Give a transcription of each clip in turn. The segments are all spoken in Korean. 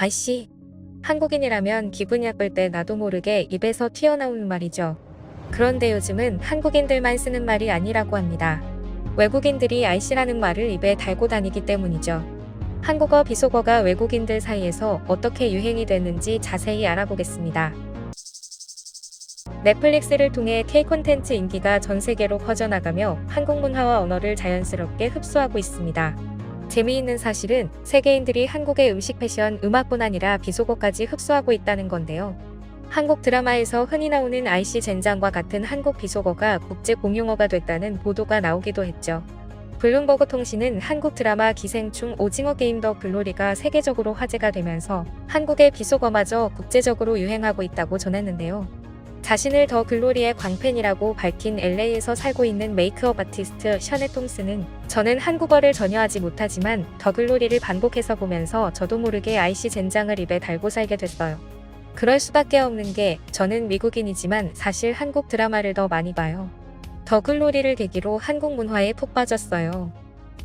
아이씨. 한국인이라면 기분이 나쁠 때 나도 모르게 입에서 튀어나오는 말이죠. 그런데 요즘은 한국인들만 쓰는 말이 아니라고 합니다. 외국인들이 아이씨라는 말을 입에 달고 다니기 때문이죠. 한국어 비속어가 외국인들 사이에서 어떻게 유행이 됐는지 자세히 알아보겠습니다. 넷플릭스를 통해 K 콘텐츠 인기가 전 세계로 퍼져나가며 한국 문화와 언어를 자연스럽게 흡수하고 있습니다. 재미있는 사실은 세계인들이 한국의 음식, 패션, 음악뿐 아니라 비속어까지 흡수하고 있다는 건데요. 한국 드라마에서 흔히 나오는 IC 젠장과 같은 한국 비속어가 국제 공용어가 됐다는 보도가 나오기도 했죠. 블룸버그 통신은 한국 드라마 기생충 오징어 게임 더 글로리가 세계적으로 화제가 되면서 한국의 비속어마저 국제적으로 유행하고 있다고 전했는데요. 자신을 더 글로리의 광팬이라고 밝힌 LA에서 살고 있는 메이크업 아티스트 샤네 톰스는 저는 한국어를 전혀 하지 못하지만 더 글로리를 반복해서 보면서 저도 모르게 IC 젠장을 입에 달고 살게 됐어요. 그럴 수밖에 없는 게 저는 미국인이지만 사실 한국 드라마를 더 많이 봐요. 더 글로리를 계기로 한국 문화에 푹 빠졌어요.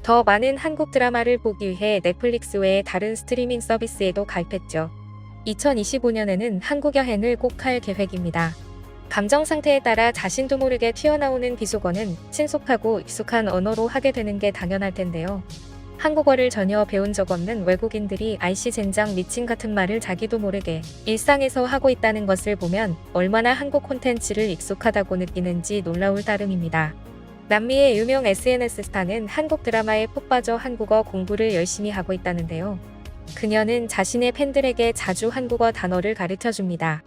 더 많은 한국 드라마를 보기 위해 넷플릭스 외의 다른 스트리밍 서비스에도 가입했죠. 2025년에는 한국 여행을 꼭 할 계획입니다. 감정 상태에 따라 자신도 모르게 튀어나오는 비속어는 친숙하고 익숙한 언어로 하게 되는 게 당연할 텐데요. 한국어를 전혀 배운 적 없는 외국인들이 IC 젠장 미친 같은 말을 자기도 모르게 일상에서 하고 있다는 것을 보면 얼마나 한국 콘텐츠를 익숙하다고 느끼는지 놀라울 따름입니다. 남미의 유명 SNS 스타는 한국 드라마에 푹 빠져 한국어 공부를 열심히 하고 있다는데요. 그녀는 자신의 팬들에게 자주 한국어 단어를 가르쳐 줍니다.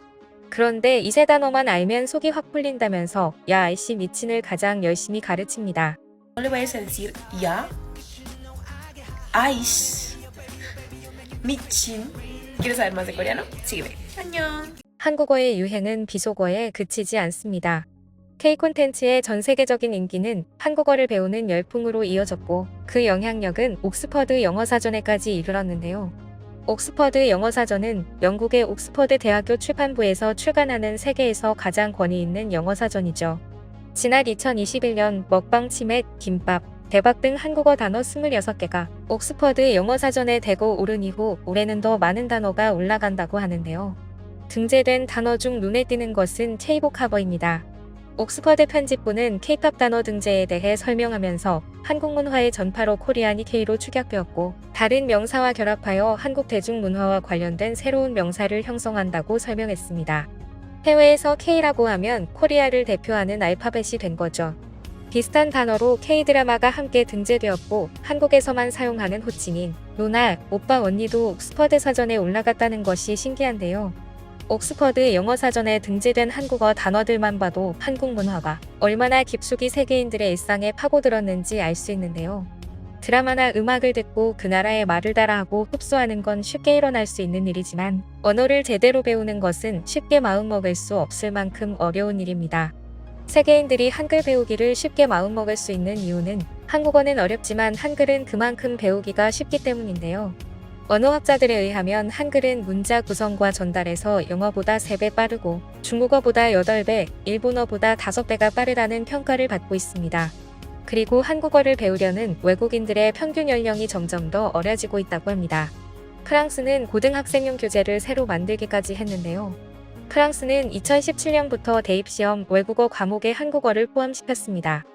그런데 이 세 단어만 알면 속이 확 풀린다면서 야 아이씨 미친을 가장 열심히 가르칩니다. Le vayas a decir ya, ice, michin. ¿Quieres saber más de coreano? Sígueme. 안녕. 한국어의 유행은 비속어에 그치지 않습니다. K 콘텐츠의 전 세계적인 인기는 한국어를 배우는 열풍으로 이어졌고 그 영향력은 옥스퍼드 영어사전에까지 이르렀는데요. 옥스퍼드 영어사전은 영국의 옥스퍼드 대학교 출판부에서 출간하는 세계에서 가장 권위 있는 영어사전이죠. 지난 2021년 먹방 치맥, 김밥, 대박 등 한국어 단어 26개가 옥스퍼드 영어사전에 대고 오른 이후 올해는 더 많은 단어가 올라간다고 하는데요. 등재된 단어 중 눈에 띄는 것은 체이복 하버입니다. 옥스퍼드 편집부는 K-팝 단어 등재에 대해 설명하면서 한국 문화의 전파로 코리안이 K로 축약되었고 다른 명사와 결합하여 한국 대중문화와 관련된 새로운 명사를 형성한다고 설명했습니다. 해외에서 K라고 하면 코리아를 대표하는 알파벳이 된 거죠. 비슷한 단어로 K-드라마가 함께 등재되었고 한국에서만 사용하는 호칭인 누나, 오빠, 언니도 옥스퍼드 사전에 올라갔다는 것이 신기한데요. 옥스퍼드 영어 사전에 등재된 한국어 단어들만 봐도 한국 문화가 얼마나 깊숙이 세계인들의 일상에 파고들었는지 알 수 있는데요. 드라마나 음악을 듣고 그 나라의 말을 따라하고 흡수하는 건 쉽게 일어날 수 있는 일이지만 언어를 제대로 배우는 것은 쉽게 마음먹을 수 없을 만큼 어려운 일입니다. 세계인들이 한글 배우기를 쉽게 마음먹을 수 있는 이유는 한국어는 어렵지만 한글은 그만큼 배우기가 쉽기 때문인데요. 언어학자들에 의하면 한글은 문자 구성과 전달에서 영어보다 3배 빠르고 중국어보다 8배, 일본어보다 5배가 빠르다는 평가를 받고 있습니다. 그리고 한국어를 배우려는 외국인들의 평균 연령이 점점 더 어려지고 있다고 합니다. 프랑스는 고등학생용 교재를 새로 만들기까지 했는데요. 프랑스는 2017년부터 대입시험 외국어 과목에 한국어를 포함시켰습니다.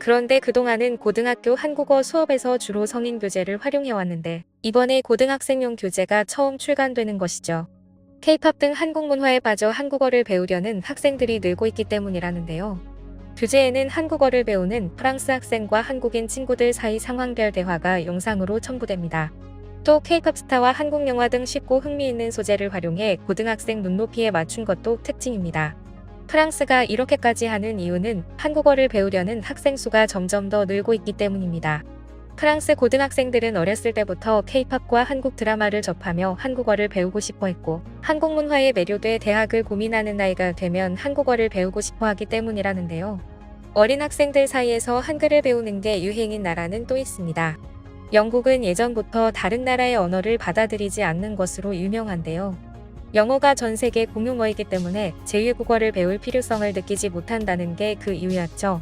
그런데 그동안은 고등학교 한국어 수업에서 주로 성인 교재를 활용해왔는데 이번에 고등학생용 교재가 처음 출간되는 것이죠. K-팝 등 한국 문화에 빠져 한국어를 배우려는 학생들이 늘고 있기 때문이라는데요. 교재에는 한국어를 배우는 프랑스 학생과 한국인 친구들 사이 상황별 대화가 영상으로 첨부됩니다. 또 K-팝 스타와 한국 영화 등 쉽고 흥미있는 소재를 활용해 고등학생 눈높이에 맞춘 것도 특징입니다. 프랑스가 이렇게까지 하는 이유는 한국어를 배우려는 학생 수가 점점 더 늘고 있기 때문입니다. 프랑스 고등학생들은 어렸을 때부터 K-팝과 한국 드라마를 접하며 한국어를 배우고 싶어 했고 한국 문화에 매료돼 대학을 고민하는 나이가 되면 한국어를 배우고 싶어 하기 때문이라는데요. 어린 학생들 사이에서 한글을 배우는 게 유행인 나라는 또 있습니다. 영국은 예전부터 다른 나라의 언어를 받아들이지 않는 것으로 유명한데요. 영어가 전 세계 공용어이기 때문에 제2국어를 배울 필요성을 느끼지 못한다는 게 그 이유였죠.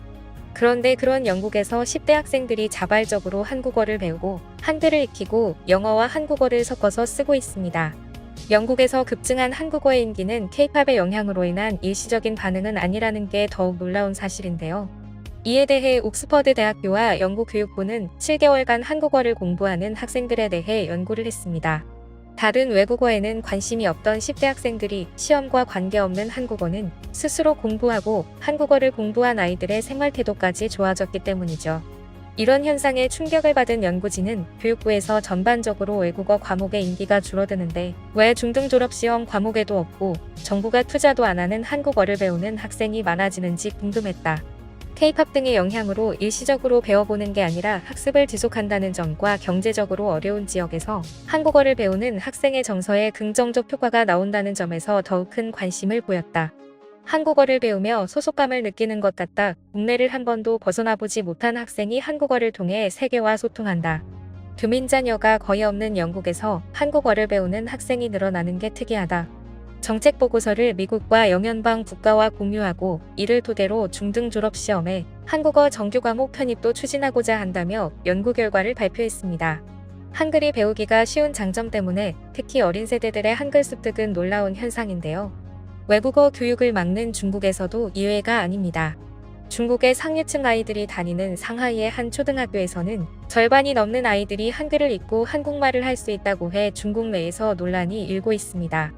그런데 그런 영국에서 10대 학생들이 자발적으로 한국어를 배우고 한글을 익히고 영어와 한국어를 섞어서 쓰고 있습니다. 영국에서 급증한 한국어의 인기는 케이팝의 영향으로 인한 일시적인 반응은 아니라는 게 더욱 놀라운 사실인데요. 이에 대해 옥스퍼드 대학교와 영국 교육부는 7개월간 한국어를 공부하는 학생들에 대해 연구를 했습니다. 다른 외국어에는 관심이 없던 10대 학생들이 시험과 관계없는 한국어는 스스로 공부하고 한국어를 공부한 아이들의 생활 태도까지 좋아졌기 때문이죠. 이런 현상에 충격을 받은 연구진은 교육부에서 전반적으로 외국어 과목의 인기가 줄어드는데 왜 중등 졸업시험 과목에도 없고 정부가 투자도 안 하는 한국어를 배우는 학생이 많아지는지 궁금했다. K-팝 등의 영향으로 일시적으로 배워보는 게 아니라 학습을 지속한다는 점과 경제적으로 어려운 지역에서 한국어를 배우는 학생의 정서에 긍정적 효과가 나온다는 점에서 더욱 큰 관심을 보였다. 한국어를 배우며 소속감을 느끼는 것 같다. 국내를 한 번도 벗어나보지 못한 학생이 한국어를 통해 세계와 소통한다. 교민 자녀가 거의 없는 영국에서 한국어를 배우는 학생이 늘어나는 게 특이하다. 정책 보고서를 미국과 영연방 국가와 공유하고 이를 토대로 중등 졸업 시험에 한국어 정규 과목 편입도 추진하고자 한다며 연구 결과를 발표했습니다. 한글이 배우기가 쉬운 장점 때문에 특히 어린 세대들의 한글 습득은 놀라운 현상인데요. 외국어 교육을 막는 중국에서도 이외가 아닙니다. 중국의 상류층 아이들이 다니는 상하이의 한 초등학교에서는 절반이 넘는 아이들이 한글을 읽고 한국말을 할 수 있다고 해 중국 내에서 논란이 일고 있습니다.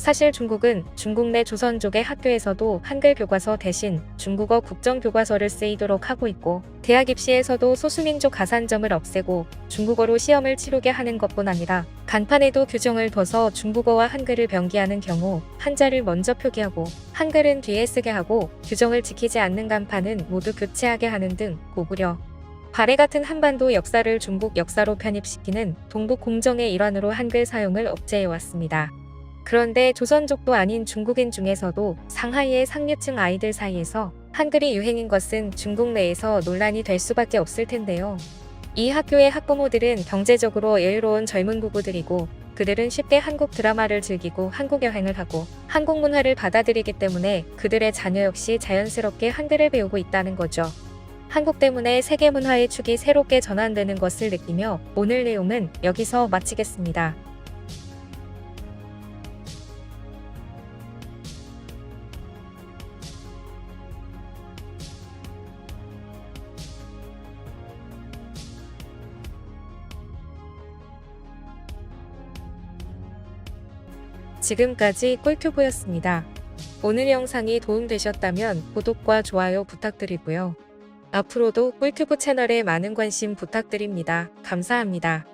사실 중국은 중국 내 조선족의 학교에서도 한글 교과서 대신 중국어 국정 교과서를 쓰이도록 하고 있고 대학 입시에서도 소수민족 가산점을 없애고 중국어로 시험을 치르게 하는 것뿐 아니라 간판에도 규정을 둬서 중국어와 한글을 병기하는 경우 한자를 먼저 표기하고 한글은 뒤에 쓰게 하고 규정을 지키지 않는 간판은 모두 교체하게 하는 등 고구려 발해 같은 한반도 역사를 중국 역사로 편입시키는 동북 공정의 일환으로 한글 사용을 억제해 왔습니다. 그런데 조선족도 아닌 중국인 중에서도 상하이의 상류층 아이들 사이에서 한글이 유행인 것은 중국 내에서 논란이 될 수밖에 없을 텐데요. 이 학교의 학부모들은 경제적으로 여유로운 젊은 부부들이고 그들은 쉽게 한국 드라마를 즐기고 한국 여행을 하고 한국 문화를 받아들이기 때문에 그들의 자녀 역시 자연스럽게 한글을 배우고 있다는 거죠. 한국 때문에 세계 문화의 축이 새롭게 전환되는 것을 느끼며 오늘 내용은 여기서 마치겠습니다. 지금까지 꿀튜브였습니다. 오늘 영상이 도움되셨다면 구독과 좋아요 부탁드리고요. 앞으로도 꿀튜브 채널에 많은 관심 부탁드립니다. 감사합니다.